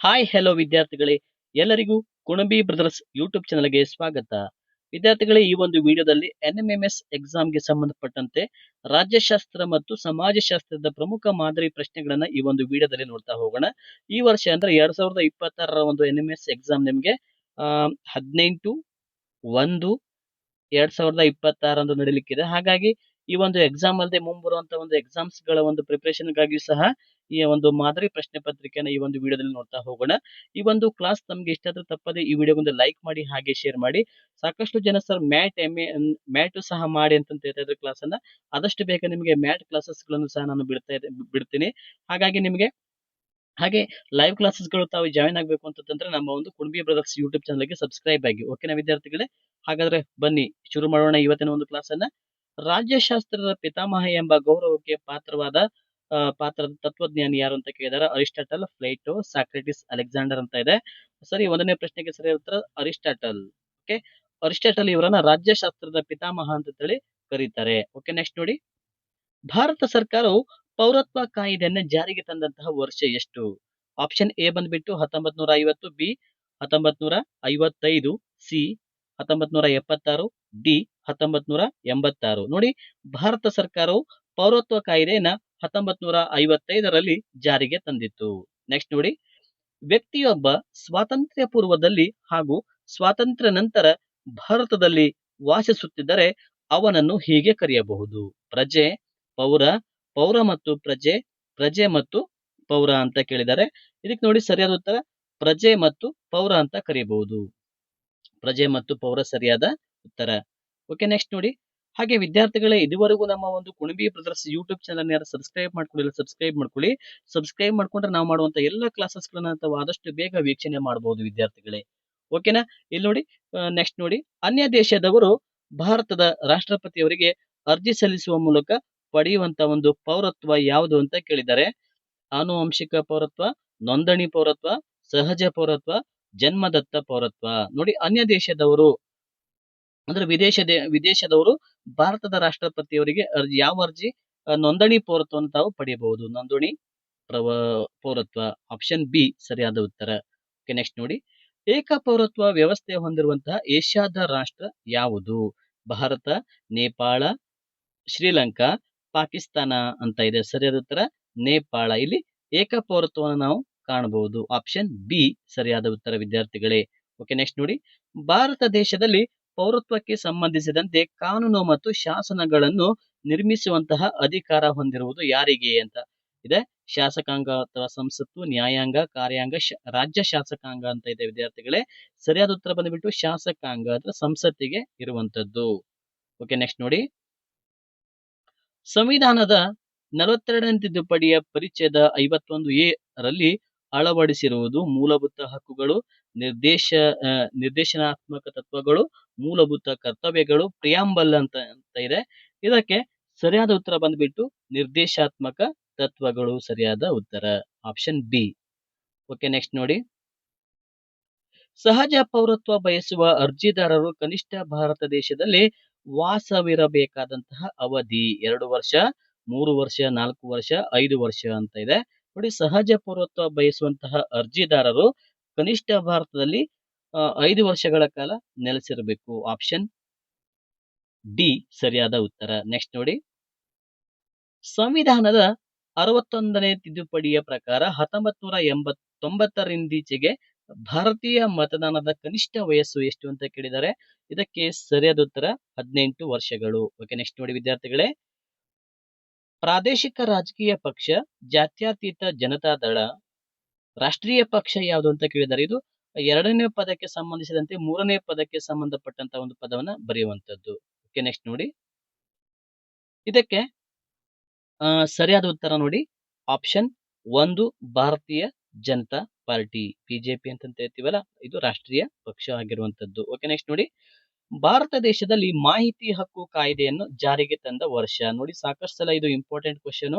Hi hello ವಿದ್ಯಾರ್ಥಿಗಳೇ. ಎಲ್ಲರಿಗೂ Kunbi brothers YouTube ಚಾನಲ್ಗೆ ಸ್ವಾಗತ. ವಿದ್ಯಾರ್ಥಿಗಳೇ, ಈ ಒಂದು ವಿಡಿಯೋದಲ್ಲಿ ಎನ್ ಎಂ ಎಂ ಎಸ್ ಎಕ್ಸಾಮ್ಗೆ ಸಂಬಂಧಪಟ್ಟಂತೆ ರಾಜ್ಯಶಾಸ್ತ್ರ ಮತ್ತು ಸಮಾಜಶಾಸ್ತ್ರದ ಪ್ರಮುಖ ಮಾದರಿ ಪ್ರಶ್ನೆಗಳನ್ನ ಈ ಒಂದು ವಿಡಿಯೋದಲ್ಲಿ ನೋಡ್ತಾ ಹೋಗೋಣ. ಈ ವರ್ಷ ಅಂದ್ರೆ ಎರಡ್ ಸಾವಿರದ ಇಪ್ಪತ್ತಾರರ ಒಂದು ಎನ್ ಎಂ ಎಸ್ ಎಕ್ಸಾಮ್ ನಿಮಗೆ ಹದಿನೆಂಟು, ಒಂದು, ಎರಡ್ ಸಾವಿರದ ಇಪ್ಪತ್ತಾರಂದು ನಡೀಲಿಕ್ಕಿದೆ. ಹಾಗಾಗಿ ಈ ಒಂದು ಎಕ್ಸಾಮ್ ಅಲ್ಲದೆ ಮುಂಬರುವಂತಹ ಒಂದು ಎಕ್ಸಾಮ್ಸ್ಗಳ ಒಂದು ಪ್ರಿಪರೇಷನ್ ಗಾಗಿಯೂ ಸಹ ಈ ಒಂದು ಮಾದರಿ ಪ್ರಶ್ನೆ ಪತ್ರಿಕೆನ ಈ ಒಂದು ವಿಡಿಯೋದಲ್ಲಿ ನೋಡ್ತಾ ಹೋಗೋಣ. ಈ ಒಂದು ಕ್ಲಾಸ್ ತಮಗೆ ಇಷ್ಟ ಆದ್ರೆ ತಪ್ಪದೆ ಈ ವಿಡಿಯೋಗೊಂದು ಲೈಕ್ ಮಾಡಿ, ಹಾಗೆ ಶೇರ್ ಮಾಡಿ. ಸಾಕಷ್ಟು ಜನ sir math M A math ಸಹ ಮಾಡಿ ಅಂತ ಹೇಳ್ತಾ ಇದ್ರೆ ಕ್ಲಾಸ್ ಅನ್ನ. ಆದಷ್ಟು ಬೇಗ ನಿಮಗೆ ಮ್ಯಾಟ್ ಕ್ಲಾಸಸ್ಗಳನ್ನು ಸಹ ನಾನು ಬಿಡ್ತಾ ಬಿಡ್ತೀನಿ. ಹಾಗಾಗಿ ನಿಮಗೆ ಹಾಗೆ ಲೈವ್ ಕ್ಲಾಸಸ್ಗಳು ತಾವು ಜಾಯಿನ್ ಆಗಬೇಕು ಅಂತಂದ್ರೆ ನಮ್ಮ ಒಂದು ಕುಣಬಿ ಬ್ರದರ್ಸ್ ಯೂಟ್ಯೂಬ್ ಚಾನಲ್ಗೆ ಸಬ್ಸ್ಕ್ರೈಬ್ ಆಗಿ. ಓಕೆನಾ ವಿದ್ಯಾರ್ಥಿಗಳೇ? ಹಾಗಾದ್ರೆ ಬನ್ನಿ, ಶುರು ಮಾಡೋಣ ಇವತ್ತಿನ ಒಂದು ಕ್ಲಾಸ್ ಅನ್ನ. ರಾಜ್ಯಶಾಸ್ತ್ರದ ಪಿತಾಮಹ ಎಂಬ ಗೌರವಕ್ಕೆ ಪಾತ್ರವಾದ ಪಾತ್ರದ ತತ್ವಜ್ಞಾನಿ ಯಾರು ಅಂತ ಕೇಳಿದಾರೆ ಅರಿಸ್ಟಾಟಲ್ ಫ್ಲೈಟೋ ಸಾಕ್ರೆಟಿಸ್, ಅಲೆಕ್ಸಾಂಡರ್ ಅಂತ ಇದೆ. ಸರಿ, ಒಂದನೇ ಪ್ರಶ್ನೆಗೆ ಸರಿ ಉತ್ತರ ಅರಿಸ್ಟಾಟಲ್. ಓಕೆ, ಅರಿಸ್ಟಾಟಲ್ ಇವರನ್ನ ರಾಜ್ಯಶಾಸ್ತ್ರದ ಪಿತಾಮಹ ಅಂತ ಹೇಳಿ ಕರೀತಾರೆ. ಓಕೆ ನೆಕ್ಸ್ಟ್ ನೋಡಿ. ಭಾರತ ಸರ್ಕಾರವು ಪೌರತ್ವ ಕಾಯ್ದೆಯನ್ನ ಜಾರಿಗೆ ತಂದಂತಹ ವರ್ಷ ಎಷ್ಟು? ಆಪ್ಷನ್ ಎ ಬಂದ್ಬಿಟ್ಟು ಹತ್ತೊಂಬತ್ ನೂರ ಐವತ್ತು ಬಿ ಹತ್ತೊಂಬತ್ ನೂರ ಐವತ್ತೈದು ಸಿ ಹತ್ತೊಂಬತ್ ನೂರ ಎಪ್ಪತ್ತಾರು ಡಿ ಹತ್ತೊಂಬತ್ ನೂರ ಎಂಬತ್ತಾರು. ನೋಡಿ, ಭಾರತ ಸರ್ಕಾರವು ಪೌರತ್ವ ಕಾಯ್ದೆಯನ್ನ ಹತ್ತೊಂಬತ್ ನೂರ ಐವತ್ತೈದರಲ್ಲಿ ಜಾರಿಗೆ ತಂದಿತ್ತು. ನೆಕ್ಸ್ಟ್ ನೋಡಿ, ವ್ಯಕ್ತಿಯೊಬ್ಬ ಸ್ವಾತಂತ್ರ್ಯ ಪೂರ್ವದಲ್ಲಿ ಹಾಗೂ ಸ್ವಾತಂತ್ರ್ಯ ನಂತರ ಭಾರತದಲ್ಲಿ ವಾಸಿಸುತ್ತಿದ್ದರೆ ಅವನನ್ನು ಹೀಗೆ ಕರೆಯಬಹುದು. ಪ್ರಜೆ, ಪೌರ ಪೌರ ಮತ್ತು ಪ್ರಜೆ ಪ್ರಜೆ ಮತ್ತು ಪೌರ ಅಂತ ಕೇಳಿದರೆ ಇದಕ್ಕೆ ನೋಡಿ ಸರಿಯಾದ ಉತ್ತರ, ಪ್ರಜೆ ಮತ್ತು ಪೌರ ಅಂತ ಕರೆಯಬಹುದು. ಪ್ರಜೆ ಮತ್ತು ಪೌರ ಸರಿಯಾದ ಉತ್ತರ. ಓಕೆ ನೆಕ್ಸ್ಟ್ ನೋಡಿ. ಹಾಗೆ ವಿದ್ಯಾರ್ಥಿಗಳೇ, ಇದುವರೆಗೂ ನಮ್ಮ ಒಂದು ಕುಣಬಿ ಬ್ರದರ್ಸ್ ಯೂಟ್ಯೂಬ್ ಚಾನಲ್ ಯಾರು ಸಬ್ಸ್ಕ್ರೈಬ್ ಮಾಡ್ಕೊಳ್ಳಿ ಸಬ್ಸ್ಕ್ರೈಬ್ ಮಾಡ್ಕೊಳ್ಳಿ. ಸಬ್ಸ್ಕ್ರೈಬ್ ಮಾಡ್ಕೊಂಡ್ರೆ ನಾವು ಮಾಡುವಂತ ಎಲ್ಲ ಕ್ಲಾಸಸ್ಗಳನ್ನ ತಾವು ಆದಷ್ಟು ಬೇಗ ವೀಕ್ಷಣೆ ಮಾಡಬಹುದು ವಿದ್ಯಾರ್ಥಿಗಳೇ. ಓಕೆನಾ ಇಲ್ಲಿ ನೋಡಿ ನೆಕ್ಸ್ಟ್ ನೋಡಿ. ಅನ್ಯ ದೇಶದವರು ಭಾರತದ ರಾಷ್ಟ್ರಪತಿಯವರಿಗೆ ಅರ್ಜಿ ಸಲ್ಲಿಸುವ ಮೂಲಕ ಪಡೆಯುವಂತ ಒಂದು ಪೌರತ್ವ ಯಾವುದು ಅಂತ ಕೇಳಿದ್ದಾರೆ. ಆನುವಂಶಿಕ ಪೌರತ್ವ, ನೋಂದಣಿ ಪೌರತ್ವ, ಸಹಜ ಪೌರತ್ವ, ಜನ್ಮದತ್ತ ಪೌರತ್ವ. ನೋಡಿ, ಅನ್ಯ ದೇಶದವರು ಅಂದ್ರೆ ವಿದೇಶ ವಿದೇಶದವರು ಭಾರತದ ರಾಷ್ಟ್ರಪತಿಯವರಿಗೆ ಅರ್ಜಿ, ಯಾವ ಅರ್ಜಿ? ನೋಂದಣಿ ಪೌರತ್ವವನ್ನು ತಾವು ಪಡೆಯಬಹುದು. ನೋಂದಣಿ ಪ್ರವ, ಪೌರತ್ವ ಆಪ್ಷನ್ ಬಿ ಸರಿಯಾದ ಉತ್ತರ. ಓಕೆ ನೆಕ್ಸ್ಟ್ ನೋಡಿ. ಏಕ ಪೌರತ್ವ ವ್ಯವಸ್ಥೆ ಹೊಂದಿರುವಂತಹ ಏಷ್ಯಾದ ರಾಷ್ಟ್ರ ಯಾವುದು? ಭಾರತ, ನೇಪಾಳ, ಶ್ರೀಲಂಕಾ, ಪಾಕಿಸ್ತಾನ ಅಂತ ಇದೆ. ಸರಿಯಾದ ಉತ್ತರ, ನೇಪಾಳ. ಇಲ್ಲಿ ಏಕ ಪೌರತ್ವವನ್ನು ನಾವು ಕಾಣಬಹುದು. ಆಪ್ಷನ್ ಬಿ ಸರಿಯಾದ ಉತ್ತರ, ವಿದ್ಯಾರ್ಥಿಗಳೇ. ಓಕೆ ನೆಕ್ಸ್ಟ್ ನೋಡಿ. ಭಾರತ ದೇಶದಲ್ಲಿ ಪೌರತ್ವಕ್ಕೆ ಸಂಬಂಧಿಸಿದಂತೆ ಕಾನೂನು ಮತ್ತು ಶಾಸನಗಳನ್ನು ನಿರ್ಮಿಸುವಂತಹ ಅಧಿಕಾರ ಹೊಂದಿರುವುದು ಯಾರಿಗೆ ಅಂತ. ಇದೆ. ಶಾಸಕಾಂಗ ಅಥವಾ ಸಂಸತ್ತು, ನ್ಯಾಯಾಂಗ, ಕಾರ್ಯಾಂಗ ರಾಜ್ಯ ಶಾಸಕಾಂಗ ಅಂತ ಇದೆ ವಿದ್ಯಾರ್ಥಿಗಳೇ. ಸರಿಯಾದ ಉತ್ತರ ಬಂದ್ಬಿಟ್ಟು ಶಾಸಕಾಂಗ ಅಥವಾ ಸಂಸತ್ತಿಗೆ ಇರುವಂತದ್ದು ಓಕೆ ನೆಕ್ಸ್ಟ್ ನೋಡಿ. ಸಂವಿಧಾನದ ನಲವತ್ತೆರಡನೇ ತಿದ್ದುಪಡಿಯ ಪರಿಚಯದ ಐವತ್ತೊಂದು ಎ ರಲ್ಲಿ ಅಳವಡಿಸಿರುವುದು ಮೂಲಭೂತ ಹಕ್ಕುಗಳು, ನಿರ್ದೇಶ ನಿರ್ದೇಶನಾತ್ಮಕ ತತ್ವಗಳು, ಮೂಲಭೂತ ಕರ್ತವ್ಯಗಳು, ಪ್ರಿಯಾಂಬಲ್ ಅಂತ ಅಂತ ಇದೆ. ಇದಕ್ಕೆ ಸರಿಯಾದ ಉತ್ತರ ಬಂದ್ಬಿಟ್ಟು ನಿರ್ದೇಶಾತ್ಮಕ ತತ್ವಗಳು ಸರಿಯಾದ ಉತ್ತರ. Option B. ಓಕೆ, ನೆಕ್ಸ್ಟ್ ನೋಡಿ. ಸಹಜ ಪೌರತ್ವ ಬಯಸುವ ಅರ್ಜಿದಾರರು ಕನಿಷ್ಠ ಭಾರತ ದೇಶದಲ್ಲಿ ವಾಸವಿರಬೇಕಾದಂತಹ ಅವಧಿ ಎರಡು ವರ್ಷ, ಮೂರು ವರ್ಷ, ನಾಲ್ಕು ವರ್ಷ, ಐದು ವರ್ಷ ಅಂತ ಇದೆ. ನೋಡಿ ಸಹಜ ಪೌರತ್ವ ಬಯಸುವಂತಹ ಅರ್ಜಿದಾರರು ಕನಿಷ್ಠ ಭಾರತದಲ್ಲಿ ಐದು ವರ್ಷಗಳ ಕಾಲ ನೆಲೆಸಿರಬೇಕು. ಆಪ್ಷನ್ ಡಿ ಸರಿಯಾದ ಉತ್ತರ. ನೆಕ್ಸ್ಟ್ ನೋಡಿ. ಸಂವಿಧಾನದ ಅರವತ್ತೊಂದನೇ ತಿದ್ದುಪಡಿಯ ಪ್ರಕಾರ ಹತ್ತೊಂಬತ್ ನೂರ ಎಂಬತ್ತೊಂಬತ್ತರಿಂದೀಚೆಗೆ ಭಾರತೀಯ ಮತದಾನದ ಕನಿಷ್ಠ ವಯಸ್ಸು ಎಷ್ಟು ಅಂತ ಕೇಳಿದ್ದಾರೆ ಇದಕ್ಕೆ ಸರಿಯಾದ ಉತ್ತರ ಹದಿನೆಂಟು ವರ್ಷಗಳು. ಓಕೆ ನೆಕ್ಸ್ಟ್ ನೋಡಿ ವಿದ್ಯಾರ್ಥಿಗಳೇ. ಪ್ರಾದೇಶಿಕ ರಾಜಕೀಯ ಪಕ್ಷ, ಜಾತ್ಯತೀತ ಜನತಾದಳ ರಾಷ್ಟ್ರೀಯ ಪಕ್ಷ ಯಾವುದು ಅಂತ ಕೇಳಿದ್ದಾರೆ ಇದು ಎರಡನೇ ಪದಕ್ಕೆ ಸಂಬಂಧಿಸಿದಂತೆ ಮೂರನೇ ಪದಕ್ಕೆ ಸಂಬಂಧಪಟ್ಟಂತ ಒಂದು ಪದವನ್ನ ಬರೆಯುವಂತದ್ದು ಓಕೆ ನೆಕ್ಸ್ಟ್ ನೋಡಿ. ಇದಕ್ಕೆ ಸರಿಯಾದ ಉತ್ತರ ನೋಡಿ. ಆಪ್ಷನ್ ಒಂದು, ಭಾರತೀಯ ಜನತಾ ಪಾರ್ಟಿ. ಬಿಜೆಪಿ ಅಂತ ಹೇಳ್ತೀವಲ್ಲ, ಇದು ರಾಷ್ಟ್ರೀಯ ಪಕ್ಷ ಆಗಿರುವಂತದ್ದು ಓಕೆ ನೆಕ್ಸ್ಟ್ ನೋಡಿ. ಭಾರತ ದೇಶದಲ್ಲಿ ಮಾಹಿತಿ ಹಕ್ಕು ಕಾಯ್ದೆಯನ್ನು ಜಾರಿಗೆ ತಂದ ವರ್ಷ. ನೋಡಿ, ಸಾಕಷ್ಟು ಸಲ ಇದು ಇಂಪಾರ್ಟೆಂಟ್ ಕ್ವಶನ್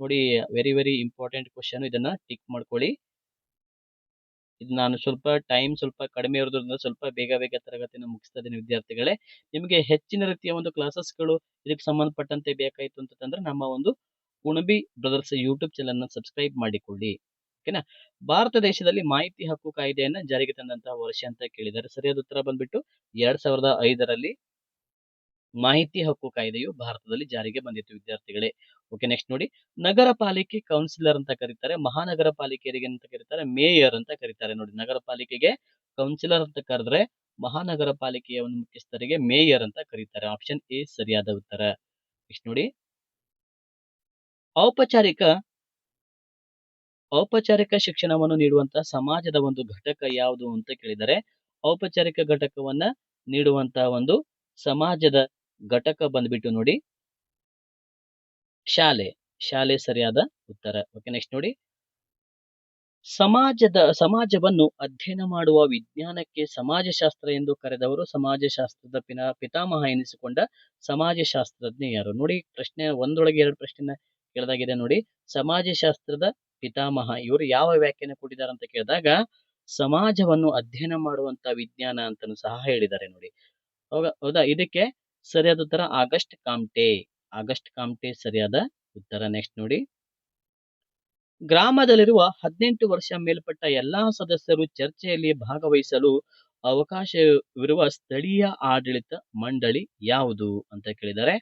ನೋಡಿ ವೆರಿ ವೆರಿ ಇಂಪಾರ್ಟೆಂಟ್ ಕ್ವಶನ್ ಇದನ್ನ ಟಿಕ್ ಮಾಡ್ಕೊಳ್ಳಿ. ಇದು ನಾನು ಸ್ವಲ್ಪ ಟೈಮ್ ಸ್ವಲ್ಪ ಕಡಿಮೆ ಇರೋದ್ರಿಂದ ಸ್ವಲ್ಪ ಬೇಗ ಬೇಗ ತರಗತಿಯನ್ನು ಮುಗಿಸ್ತಾ ಇದ್ದೀನಿ ವಿದ್ಯಾರ್ಥಿಗಳೇ. ನಿಮಗೆ ಹೆಚ್ಚಿನ ರೀತಿಯ ಒಂದು ಕ್ಲಾಸಸ್ಗಳು ಇದಕ್ಕೆ ಸಂಬಂಧಪಟ್ಟಂತೆ ಬೇಕಾಯಿತು ಅಂತಂದ್ರೆ ನಮ್ಮ ಒಂದು Kunabi brothers YouTube channel subscribe ಮಾಡಿಕೊಳ್ಳಿ. ಓಕೆನಾ? ಭಾರತ ದೇಶದಲ್ಲಿ ಮಾಹಿತಿ ಹಕ್ಕು ಕಾಯ್ದೆಯನ್ನ ಜಾರಿಗೆ ತಂದಂತಹ ವರ್ಷ ಅಂತ ಕೇಳಿದ್ದಾರೆ. ಸರಿಯಾದ ಉತ್ತರ ಬಂದ್ಬಿಟ್ಟು ಎರಡ್ ಸಾವಿರದ ಐದರಲ್ಲಿ ಮಾಹಿತಿ ಹಕ್ಕು ಕಾಯ್ದೆಯು ಭಾರತದಲ್ಲಿ ಜಾರಿಗೆ ಬಂದಿತ್ತು ವಿದ್ಯಾರ್ಥಿಗಳೇ. ಓಕೆ ನೆಕ್ಸ್ಟ್ ನೋಡಿ. ನಗರ ಪಾಲಿಕೆ ಕೌನ್ಸಿಲರ್ ಅಂತ ಕರೀತಾರೆ, ಮಹಾನಗರ ಪಾಲಿಕೆಯರಿಗೆ ಅಂತ ಕರೀತಾರೆ, ಮೇಯರ್ ಅಂತ ಕರೀತಾರೆ. ನೋಡಿ, ನಗರ ಪಾಲಿಕೆಗೆ ಕೌನ್ಸಿಲರ್ ಅಂತ ಕರೆದ್ರೆ ಮಹಾನಗರ ಪಾಲಿಕೆಯ ಒಂದು ಮುಖ್ಯಸ್ಥರಿಗೆ ಮೇಯರ್ ಅಂತ ಕರೀತಾರೆ. ಆಪ್ಷನ್ ಎ ಸರಿಯಾದ ಉತ್ತರ. ನೆಕ್ಸ್ಟ್ ನೋಡಿ. ಔಪಚಾರಿಕ ಔಪಚಾರಿಕ ಶಿಕ್ಷಣವನ್ನು ನೀಡುವಂತಹ ಸಮಾಜದ ಒಂದು ಘಟಕ ಯಾವುದು ಅಂತ ಕೇಳಿದರೆ, ಔಪಚಾರಿಕ ಘಟಕವನ್ನ ನೀಡುವಂತಹ ಒಂದು ಸಮಾಜದ ಘಟಕ ಬಂದ್ಬಿಟ್ಟು ನೋಡಿ. ಶಾಲೆ ಶಾಲೆ ಸರಿಯಾದ ಉತ್ತರ. ಓಕೆ ನೆಕ್ಸ್ಟ್ ನೋಡಿ. ಸಮಾಜದ, ಸಮಾಜವನ್ನು ಅಧ್ಯಯನ ಮಾಡುವ ವಿಜ್ಞಾನಕ್ಕೆ ಸಮಾಜಶಾಸ್ತ್ರ ಎಂದು ಕರೆದವರು ಸಮಾಜಶಾಸ್ತ್ರದ ಪಿನ, ಪಿತಾಮಹ ಎನಿಸಿಕೊಂಡ ಸಮಾಜಶಾಸ್ತ್ರಜ್ಞ ಯಾರು? ನೋಡಿ, ಪ್ರಶ್ನೆ ಒಂದೊಳಗೆ ಎರಡು ಪ್ರಶ್ನೆ ಕೇಳಿದಾಗಿದೆ ನೋಡಿ. ಸಮಾಜಶಾಸ್ತ್ರದ ಪಿತಾಮಹ, ಇವರು ಯಾವ ವ್ಯಾಖ್ಯಾನ ಕೊಟ್ಟಿದ್ದಾರೆ ಅಂತ ಕೇಳಿದಾಗ, ಸಮಾಜವನ್ನು ಅಧ್ಯಯನ ಮಾಡುವಂತ ವಿಜ್ಞಾನ ಅಂತಲೂ ಸಹ ಹೇಳಿದ್ದಾರೆ ನೋಡಿ. ಹೌದಾ? ಇದಕ್ಕೆ ಸರಿಯಾದ ಉತ್ತರ ಆಗಸ್ಟ್ ಕಾಮ್ಟೆ. ಆಗಸ್ಟ್ ಕಾಮ್ಟೆ ಸರಿಯಾದ ಉತ್ತರ. ನೆಕ್ಸ್ಟ್ ನೋಡಿ. ಗ್ರಾಮದಲ್ಲಿರುವ ಹದಿನೆಂಟು ವರ್ಷ ಮೇಲ್ಪಟ್ಟ ಎಲ್ಲಾ ಸದಸ್ಯರು ಚರ್ಚೆಯಲ್ಲಿ ಭಾಗವಹಿಸಲು ಅವಕಾಶವಿರುವ ಸ್ಥಳೀಯ ಆಡಳಿತ ಮಂಡಳಿ ಯಾವುದು ಅಂತ ಕೇಳಿದ್ದಾರೆ.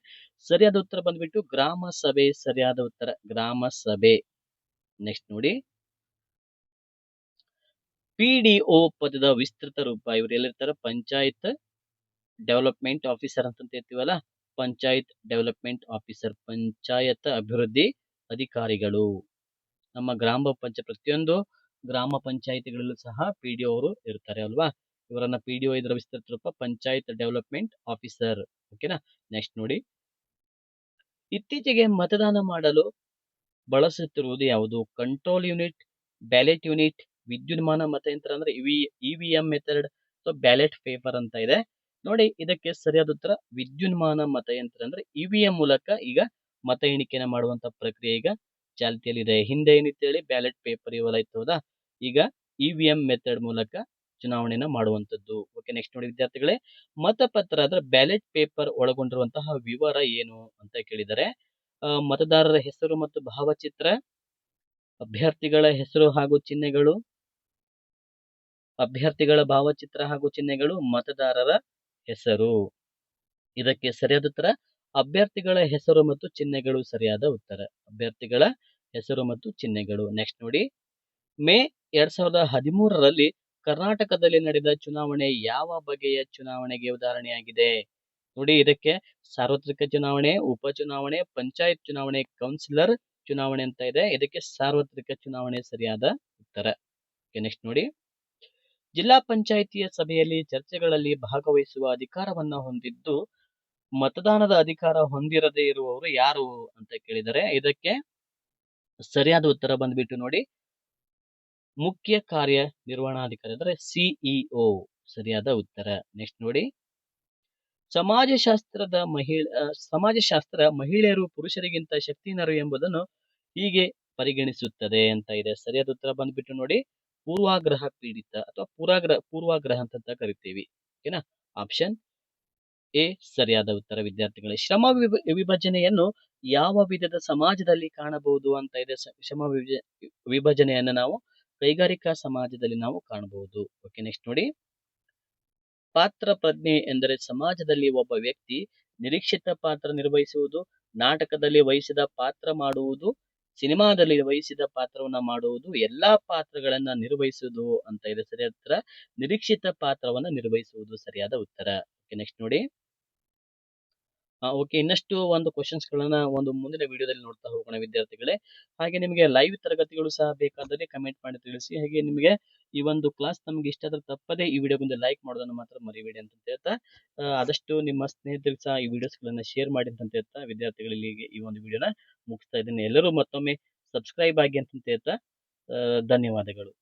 ಸರಿಯಾದ ಉತ್ತರ ಬಂದ್ಬಿಟ್ಟು ಗ್ರಾಮ ಸಭೆ, ಸರಿಯಾದ ಉತ್ತರ ಗ್ರಾಮ ಸಭೆ. ನೆಕ್ಸ್ಟ್ ನೋಡಿ. ಪಿಡಿಒ ಪದದ ವಿಸ್ತೃತ ರೂಪ, ಇವ್ರು ಎಲ್ಲಿರ್ತಾರ? ಪಂಚಾಯತ್ ಡೆವಲಪ್ಮೆಂಟ್ ಆಫೀಸರ್ ಅಂತ ಇರ್ತೀವಲ್ಲ? ಪಂಚಾಯತ್ ಡೆವಲಪ್ಮೆಂಟ್ ಆಫೀಸರ್, ಪಂಚಾಯತ್ ಅಭಿವೃದ್ಧಿ ಅಧಿಕಾರಿಗಳು. ನಮ್ಮ ಗ್ರಾಮ ಪಂಚಾಯತ್, ಪ್ರತಿಯೊಂದು ಗ್ರಾಮ ಪಂಚಾಯತ್ಗಳಲ್ಲೂ ಸಹ ಪಿ ಡಿ ಅವರು ಇರ್ತಾರೆ ಅಲ್ವಾ? ಇವರನ್ನ ಪಿ ಡಿ ಇದರ ವಿಸ್ತೃತ ರೂಪ, ಪಂಚಾಯತ್ ಡೆವಲಪ್ಮೆಂಟ್ ಆಫೀಸರ್. ಓಕೆನಾ ನೆಕ್ಸ್ಟ್ ನೋಡಿ. ಇತ್ತೀಚೆಗೆ ಮತದಾನ ಮಾಡಲು ಬಳಸುತ್ತಿರುವುದು ಯಾವುದು? ಕಂಟ್ರೋಲ್ ಯೂನಿಟ್ ಬ್ಯಾಲೆಟ್ ಯೂನಿಟ್ ವಿದ್ಯುನ್ಮಾನ ಮತಯಂತ್ರ ಅಂದ್ರೆ E V EVM method so ballot paper ಅಂತ ಇದೆ. ನೋಡಿ, ಇದಕ್ಕೆ ಸರಿಯಾದ ಉತ್ತರ ವಿದ್ಯುನ್ಮಾನ ಮತಯಂತ್ರ ಅಂದ್ರೆ ಇವಿಎಂ ಮೂಲಕ ಈಗ ಮತ ಎಣಿಕೆನ ಮಾಡುವಂತ ಪ್ರಕ್ರಿಯೆ ಈಗ ಚಾಲ್ತಿಯಲ್ಲಿದೆ. ಹಿಂದೆ ಏನಿತ್ತು ಹೇಳಿ? ಬ್ಯಾಲೆಟ್ ಪೇಪರ್ ಇವೆಲ್ಲ ಇತ್ತು ಹೌದಾ? ಈಗ ಇವಿಎಂ ಮೆಥಡ್ ಮೂಲಕ ಚುನಾವಣೆಯನ್ನ ಮಾಡುವಂತದ್ದು ಓಕೆ ನೆಕ್ಸ್ಟ್ ನೋಡಿ ವಿದ್ಯಾರ್ಥಿಗಳೇ. ಮತಪತ್ರ ಅಂದ್ರೆ ಬ್ಯಾಲೆಟ್ ಪೇಪರ್ ಒಳಗೊಂಡಿರುವಂತಹ ವಿವರ ಏನು ಅಂತ ಕೇಳಿದರೆ ಮತದಾರರ ಹೆಸರು ಮತ್ತು ಭಾವಚಿತ್ರ, ಅಭ್ಯರ್ಥಿಗಳ ಹೆಸರು ಹಾಗೂ ಚಿಹ್ನೆಗಳು, ಅಭ್ಯರ್ಥಿಗಳ ಭಾವಚಿತ್ರ ಹಾಗೂ ಚಿಹ್ನೆಗಳು ಮತದಾರರ ಹೆಸರು. ಇದಕ್ಕೆ ಸರಿಯಾದ ಉತ್ತರ, ಅಭ್ಯರ್ಥಿಗಳ ಹೆಸರು ಮತ್ತು ಚಿಹ್ನೆಗಳು ಸರಿಯಾದ ಉತ್ತರ. ಅಭ್ಯರ್ಥಿಗಳ ಹೆಸರು ಮತ್ತು ಚಿಹ್ನೆಗಳು. ನೆಕ್ಸ್ಟ್ ನೋಡಿ. ಮೇ ಎರಡ್ ಸಾವಿರದ ಹದಿಮೂರರಲ್ಲಿ ಕರ್ನಾಟಕದಲ್ಲಿ ನಡೆದ ಚುನಾವಣೆ ಯಾವ ಬಗೆಯ ಚುನಾವಣೆಗೆ ಉದಾಹರಣೆಯಾಗಿದೆ? ನೋಡಿ ಇದಕ್ಕೆ ಸಾರ್ವತ್ರಿಕ ಚುನಾವಣೆ ಉಪಚುನಾವಣೆ ಪಂಚಾಯತ್ ಚುನಾವಣೆ, ಕೌನ್ಸಿಲರ್ ಚುನಾವಣೆ ಅಂತ ಇದೆ. ಇದಕ್ಕೆ ಸಾರ್ವತ್ರಿಕ ಚುನಾವಣೆ ಸರಿಯಾದ ಉತ್ತರ. ನೆಕ್ಸ್ಟ್ ನೋಡಿ. ಜಿಲ್ಲಾ ಪಂಚಾಯಿತಿಯ ಸಭೆಯಲ್ಲಿ ಚರ್ಚೆಗಳಲ್ಲಿ ಭಾಗವಹಿಸುವ ಅಧಿಕಾರವನ್ನ ಹೊಂದಿದ್ದು, ಮತದಾನದ ಅಧಿಕಾರ ಹೊಂದಿರದೇ ಇರುವವರು ಯಾರು ಅಂತ ಕೇಳಿದರೆ ಇದಕ್ಕೆ ಸರಿಯಾದ ಉತ್ತರ ಬಂದ್ಬಿಟ್ಟು ನೋಡಿ. ಮುಖ್ಯ ಕಾರ್ಯ ನಿರ್ವಹಣಾಧಿಕಾರಿ ಅಂದ್ರೆ ಸಿಇಒ ಸರಿಯಾದ ಉತ್ತರ. ನೆಕ್ಸ್ಟ್ ನೋಡಿ. ಸಮಾಜಶಾಸ್ತ್ರದ ಮಹಿಳೆ ಸಮಾಜಶಾಸ್ತ್ರ ಮಹಿಳೆಯರು ಪುರುಷರಿಗಿಂತ ಶಕ್ತಿನರು ಎಂಬುದನ್ನು ಹೀಗೆ ಪರಿಗಣಿಸುತ್ತದೆ ಅಂತ ಇದೆ. ಸರಿಯಾದ ಉತ್ತರ ಬಂದ್ಬಿಟ್ಟು ನೋಡಿ. ಪೂರ್ವಾಗ್ರಹ ಪೀಡಿತ ಅಥವಾ ಪೂರ್ವಾಗ್ರಹ ಪೂರ್ವಾಗ್ರಹ ಅಂತ ಕರಿತೀವಿ. ಓಕೆನಾ? ಆಪ್ಷನ್ ಎ, ಸರಿಯಾದ ಉತ್ತರ ವಿದ್ಯಾರ್ಥಿಗಳೇ. ಶ್ರಮ ವಿಭ- ವಿಭಜನೆಯನ್ನು ಯಾವ ವಿಧದ ಸಮಾಜದಲ್ಲಿ ಕಾಣಬಹುದು ಅಂತ ಇದೆ. ಶ್ರಮ ವಿಭಜ, ವಿಭಜನೆಯನ್ನು ನಾವು ಕೈಗಾರಿಕಾ ಸಮಾಜದಲ್ಲಿ ನಾವು ಕಾಣಬಹುದು. ಓಕೆ, ನೆಕ್ಸ್ಟ್ ನೋಡಿ. ಪಾತ್ರ ಪ್ರಜ್ಞೆ ಎಂದರೆ ಸಮಾಜದಲ್ಲಿ ಒಬ್ಬ ವ್ಯಕ್ತಿ ನಿರೀಕ್ಷಿತ ಪಾತ್ರ ನಿರ್ವಹಿಸುವುದು, ನಾಟಕದಲ್ಲಿ ವಹಿಸಿದ ಪಾತ್ರ ಮಾಡುವುದು, ಸಿನಿಮಾದಲ್ಲಿ ವಹಿಸಿದ ಪಾತ್ರವನ್ನ ಮಾಡುವುದು, ಎಲ್ಲಾ ಪಾತ್ರಗಳನ್ನ ನಿರ್ವಹಿಸುವುದು ಅಂತ ಇದೆ. ಸರಿಯಾದ ಉತ್ತರ ನಿರೀಕ್ಷಿತ ಪಾತ್ರವನ್ನ ನಿರ್ವಹಿಸುವುದು ಸರಿಯಾದ ಉತ್ತರ. ನೆಕ್ಸ್ಟ್ ನೋಡಿ. ಓಕೆ ಇನ್ನಷ್ಟು ಒಂದು ಕ್ವಶನ್ಸ್ ಗಳನ್ನ ಒಂದು ಮುಂದಿನ ವಿಡಿಯೋದಲ್ಲಿ ನೋಡ್ತಾ ಹೋಗೋಣ ವಿದ್ಯಾರ್ಥಿಗಳೇ. ಹಾಗೆ ನಿಮಗೆ ಲೈವ್ ತರಗತಿಗಳು ಸಹ ಬೇಕಾದರೆ ಕಮೆಂಟ್ ಮಾಡಿ ತಿಳಿಸಿ. ಹಾಗೆ ನಿಮಗೆ ಈ ಒಂದು ಕ್ಲಾಸ್ ನಮ್ಗೆ ಇಷ್ಟ ಆದ್ರೆ ತಪ್ಪದೇ ಈ ವಿಡಿಯೋಗೊಂದು ಲೈಕ್ ಮಾಡೋದನ್ನು ಮಾತ್ರ ಮರಿಬೇಡಿ ಅಂತ ಹೇಳ್ತಾ ಆದಷ್ಟು ನಿಮ್ಮ ಸ್ನೇಹಿತರಿಗೆ ಸಹ ಈ ವಿಡಿಯೋಸ್ ಗಳನ್ನ ಶೇರ್ ಮಾಡಿ ಅಂತ ಹೇಳ್ತಾ ವಿದ್ಯಾರ್ಥಿಗಳಿಗೆ ಈ ಒಂದು ವಿಡಿಯೋನ ಮುಗಿಸ್ತಾ ಇದ್ದೀನಿ. ಎಲ್ಲರೂ ಮತ್ತೊಮ್ಮೆ ಸಬ್ಸ್ಕ್ರೈಬ್ ಆಗಿ ಅಂತ ಹೇಳ್ತಾ ಧನ್ಯವಾದಗಳು.